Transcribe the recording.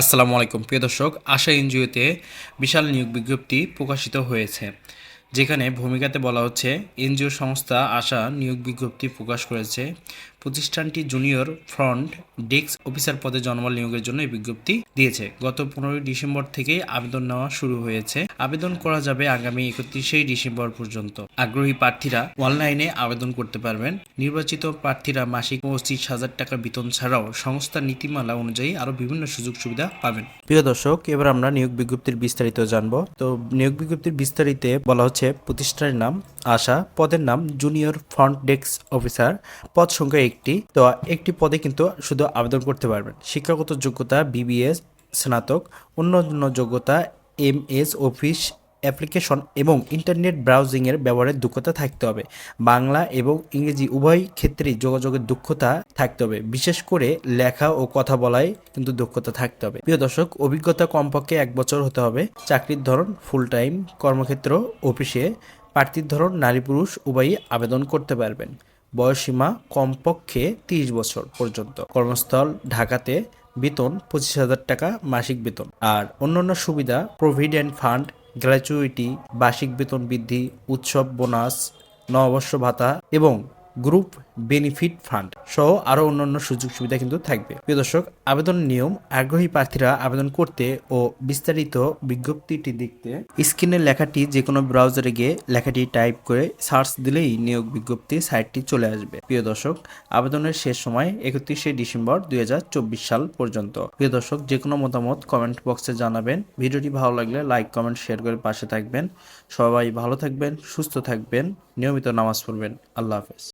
আসসালামু আলাইকুম। প্রিয় দর্শক আশা এনজিওতে বিশাল নিয়োগ বিজ্ঞপ্তি প্রকাশিত হয়েছে। যেখানে ভূমিকাতে বলা হচ্ছে, এনজিও সংস্থা আশা নিয়োগ বিজ্ঞপ্তি প্রকাশ করেছে। প্রতিষ্ঠানটি জুনিয়র ফ্রন্ট ডেস্ক অফিসার পদে জনবল নিয়োগের জন্য এই বিজ্ঞপ্তি দিয়েছে। গত পনেরোই ডিসেম্বর থেকেই আবেদন নেওয়া শুরু হয়েছে। আবেদন করা যাবে আগামী একত্রিশেই ডিসেম্বর পর্যন্ত। আগ্রহী প্রার্থীরা অনলাইনে আবেদন করতে পারবেন। নির্বাচিত প্রার্থীরা মাসিক পঁচিশ হাজার টাকা বেতন ছাড়াও সংস্থার নীতিমালা অনুযায়ী আরও বিভিন্ন সুযোগ সুবিধা পাবেন। প্রিয় দর্শক, এবার আমরা নিয়োগ বিজ্ঞপ্তির বিস্তারিত জানব। তো নিয়োগ বিজ্ঞপ্তির বিস্তারিতে বলা হচ্ছে প্রতিষ্ঠানের নাম আশা, পদের নাম জুনিয়র ফ্রন্ট ডেস্ক অফিসার, পদ সংখ্যা একটি, তো একটি পদে কিন্তু শুধু আবেদন করতে পারবেন। শিক্ষাগত যোগ্যতা বিবিএস স্নাতক অন্য যোগ্যতা এম এস অফিস অ্যাপ্লিকেশন এবং ইন্টারনেট ব্রাউজিংয়ের ব্যবহারের দক্ষতা থাকতে হবে। বাংলা এবং ইংরেজি উভয় ক্ষেত্রেই যোগাযোগের দক্ষতা থাকতে হবে। বিশেষ করে লেখা ও কথা বলায় কিন্তু দক্ষতা থাকতে হবে। প্রিয় দর্শক, অভিজ্ঞতা কমপক্ষে এক বছর হতে হবে। চাকরির ধরন ফুল টাইম কর্মক্ষেত্র, অফিসে প্রার্থীর ধরন, নারী পুরুষ উভয়ই আবেদন করতে পারবেন। বয়সীমা কমপক্ষে তিরিশ বছর পর্যন্ত। কর্মস্থল, ঢাকাতে বেতন পঁচিশ হাজার টাকা মাসিক বেতন। আর অন্যান্য সুবিধা প্রভিডেন্ট ফান্ড গ্র্যাচুইটি বার্ষিক বেতন বৃদ্ধি উৎসব বোনাস নববর্ষ ভাতা এবং গ্রুপ বেনিফিট ফান্ড সহ আরও অন্যান্য সুযোগ সুবিধা কিন্তু থাকবে। প্রিয় দর্শক, আবেদন নিয়ম, আগ্রহী প্রার্থীরা আবেদন করতে ও বিস্তারিত বিজ্ঞপ্তিটি দেখতে স্ক্রিনের লেখাটি যে কোনো ব্রাউজারে গিয়ে লেখাটি টাইপ করে সার্চ দিলেই নিয়োগ বিজ্ঞপ্তি সাইটটি চলে আসবে। প্রিয় দর্শক, আবেদনের শেষ সময় একত্রিশে ডিসেম্বর দুই হাজার চব্বিশ সাল পর্যন্ত। প্রিয় দর্শক যে কোনো মতামত কমেন্ট বক্সে জানাবেন। ভিডিওটি ভালো লাগলে লাইক, কমেন্ট, শেয়ার করে পাশে থাকবেন। সবাই ভালো থাকবেন, সুস্থ থাকবেন। নিয়মিত নামাজ পড়বেন। আল্লাহ হাফেজ।